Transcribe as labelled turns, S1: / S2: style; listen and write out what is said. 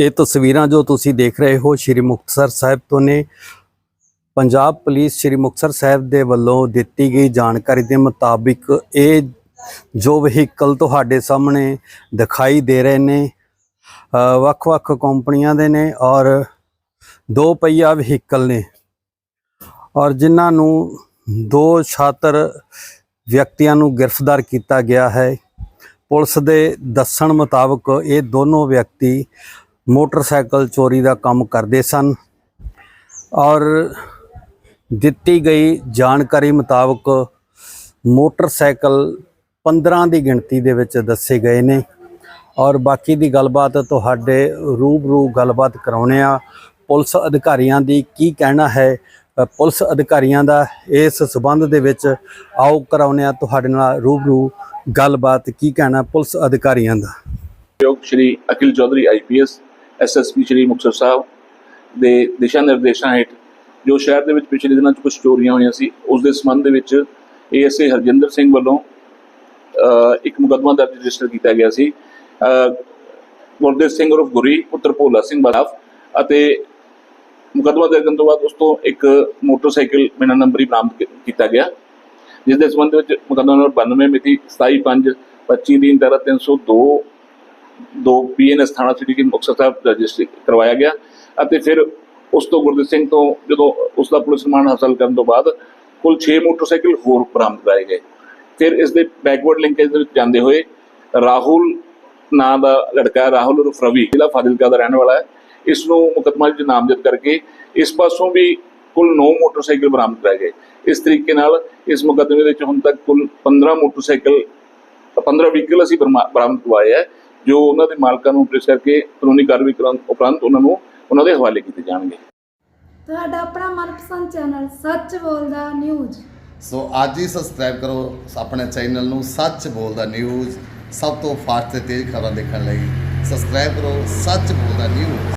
S1: ਇਹ ਤਸਵੀਰਾਂ ਜੋ ਤੁਸੀਂ ਦੇਖ ਰਹੇ ਹੋ, ਸ਼੍ਰੀ ਮੁਕਤਸਰ ਸਾਹਿਬ ਤੋਂ ਨੇ। ਪੰਜਾਬ ਪੁਲਿਸ ਸ਼੍ਰੀ ਮੁਕਤਸਰ ਸਾਹਿਬ ਦੇ ਵੱਲੋਂ ਦਿੱਤੀ ਗਈ ਜਾਣਕਾਰੀ ਦੇ ਮੁਤਾਬਿਕ ਇਹ ਜੋ ਵਹੀਕਲ ਤੁਹਾਡੇ ਸਾਹਮਣੇ ਦਿਖਾਈ ਦੇ ਰਹੇ ਨੇ ਵੱਖ-ਵੱਖ ਕੰਪਨੀਆਂ ਦੇ ਨੇ ਔਰ ਦੋ ਪਹੀਆ ਵਹੀਕਲ ਨੇ। ਔਰ ਜਿਨ੍ਹਾਂ ਨੂੰ ਦੋ ਛਾਤਰ ਵਿਅਕਤੀਆਂ ਨੂੰ ਗ੍ਰਿਫਤਾਰ ਕੀਤਾ ਗਿਆ ਹੈ। ਪੁਲਿਸ ਦੇ ਦੱਸਣ ਮੁਤਾਬਕ ਇਹ ਦੋਨੋਂ ਵਿਅਕਤੀ ਮੋਟਰਸਾਈਕਲ ਚੋਰੀ ਦਾ ਕੰਮ ਕਰਦੇ ਸਨ ਔਰ ਦਿੱਤੀ ਗਈ ਜਾਣਕਾਰੀ ਮੁਤਾਬਕ ਮੋਟਰਸਾਈਕਲ 15 ਦੀ ਗਿਣਤੀ ਦੇ ਵਿੱਚ ਦੱਸੇ ਗਏ ਨੇ ਔਰ ਬਾਕੀ ਦੀ ਗੱਲਬਾਤ ਤੁਹਾਡੇ ਰੂਬਰੂ ਗੱਲਬਾਤ ਕਰਾਉਣੇ ਆ ਪੁਲਿਸ ਅਧਿਕਾਰੀਆਂ ਦੀ ਕੀ ਕਹਿਣਾ ਹੈ? ਪੁਲਿਸ ਅਧਿਕਾਰੀਆਂ ਦਾ ਇਸ ਸਬੰਧ ਦੇ ਵਿੱਚ ਆਓ ਕਰਾਉਣੇ ਆ ਤੁਹਾਡੇ ਨਾਲ ਰੂਬਰੂ ਗੱਲਬਾਤ ਕੀ ਕਹਿਣਾ ਪੁਲਿਸ ਅਧਿਕਾਰੀਆਂ ਦਾ?
S2: ਯੋਗ ਸ਼੍ਰੀ ਅਖਿਲ ਚੌਧਰੀ ਆਈਪੀਐਸ ਐਸਐਸਪੀ ਸ਼੍ਰੀ ਮੁਕਤਸਰ ਸਾਹਿਬ ਦੇ ਦਿਸ਼ਾ ਨਿਰਦੇਸ਼ਾਂ ਹੇਠ ਜੋ ਸ਼ਹਿਰ ਦੇ ਵਿੱਚ ਪਿਛਲੇ ਦਿਨਾਂ 'ਚ ਕੁਝ ਚੋਰੀਆਂ ਹੋਈਆਂ ਸੀ ਉਸ ਦੇ ਸੰਬੰਧ ਦੇ ਵਿੱਚ ਏਐਸਏ ਹਰਜਿੰਦਰ ਸਿੰਘ ਵੱਲੋਂ ਇੱਕ ਮੁਕੱਦਮਾ ਦਰਜ ਰਜਿਸਟਰ ਕੀਤਾ ਗਿਆ ਸੀ। ਅ, ਗੁਰਦੇਵ ਸਿੰਘ ਉਰਫ ਗੁਰੀ ਪੁੱਤਰ ਭੋਲਾ ਸਿੰਘ ਬਲਾਫ ਅਤੇ ਮੁਕੱਦਮਾ ਦਰਜ ਕਰਨ ਤੋਂ ਬਾਅਦ ਉਸ ਤੋਂ ਇੱਕ ਮੋਟਰਸਾਈਕਲ ਬਿਨਾਂ ਨੰਬਰੀ ਬਰਾਮਦ ਕੀਤਾ ਗਿਆ। ਜਿਸ ਦੇ ਸੰਬੰਧ ਵਿੱਚ ਮੁਕੱਦਮਾ ਨੰਬਰ 92 ਮਿਤੀ 27 25 ਦੀ ਧਾਰਾ 302 ਦੋ ਪੀਐਨਐਸ ਥਾਣਾ ਸਿਟੀ ਦੇ ਮੁਕਤਸਰ ਸਾਹਿਬ ਰਜਿਸਟਰ ਕਰਵਾਇਆ ਗਿਆ ਅਤੇ ਫਿਰ ਉਸ ਤੋਂ ਗੁਰਦੀਪ ਸਿੰਘ ਤੋਂ ਜਦੋਂ ਉਸ ਦਾ ਪੁਲਿਸ ਰਿਮਾਂਡ ਹਾਸਲ ਕਰਨ ਤੋਂ ਬਾਅਦ ਕੁੱਲ 6 ਮੋਟਰਸਾਈਕਲ ਹੋਰ ਬਰਾਮਦ ਕਰਾਏ ਗਏ। ਫਿਰ ਇਸ ਦੇ ਬੈਕਵਰਡ ਲਿੰਕੇਜ ਦੇ ਵਿੱਚ ਜਾਂਦੇ ਹੋਏ ਰਾਹੁਲ ਨਾਂ ਦਾ ਲੜਕਾ ਰਾਹੁਲ ਉਰਫ ਰਵੀ, ਜ਼ਿਲ੍ਹਾ ਫਾਜ਼ਿਲਕਾ ਦਾ ਰਹਿਣ ਵਾਲਾ ਹੈ, ਇਸ ਨੂੰ ਮੁਕੱਦਮਾ ਵਿੱਚ ਨਾਮਜ਼ਦ ਕਰਕੇ ਇਸ ਪਾਸੋਂ ਵੀ ਕੁੱਲ 9 ਮੋਟਰਸਾਈਕਲ ਬਰਾਮਦ ਕਰਾਏ ਗਏ। ਇਸ ਤਰੀਕੇ ਨਾਲ ਇਸ ਮੁਕੱਦਮੇ ਵਿੱਚ ਹੁਣ ਤੱਕ ਕੁੱਲ 15 ਮੋਟਰਸਾਈਕਲ 15 ਵਹੀਕਲ ਅਸੀਂ ਬਰਾਮਦ ਕਰਵਾਏ ਹੈ। ਜੋ ਉਹਨਾਂ ਦੇ ਮਾਲਕਾਂ ਨੂੰ ਟ੍ਰੇਸ ਕਰਕੇ ਕਾਨੂੰਨੀ ਕਾਰਵਾਈ ਕਰਨ ਉਪਰੰਤ ਉਹਨਾਂ ਨੂੰ ਉਹਨਾਂ ਦੇ ਹਵਾਲੇ ਕੀਤੇ ਜਾਣਗੇ।
S3: ਤੁਹਾਡਾ ਆਪਣਾ ਮਨਪਸੰਦ ਚੈਨਲ ਸੱਚ ਬੋਲਦਾ ਨਿਊਜ਼।
S4: ਸੋ ਅੱਜ ਹੀ ਸਬਸਕ੍ਰਾਈਬ ਕਰੋ ਆਪਣੇ ਚੈਨਲ ਨੂੰ ਸੱਚ ਬੋਲਦਾ ਨਿਊਜ਼। ਸਭ ਤੋਂ ਫਾਸਟ ਤੇ ਤੇਜ਼ ਖਬਰਾਂ ਦੇਖਣ ਲਈ ਸਬਸਕ੍ਰਾਈਬ ਕਰੋ ਸੱਚ ਬੋਲਦਾ ਨਿਊਜ਼।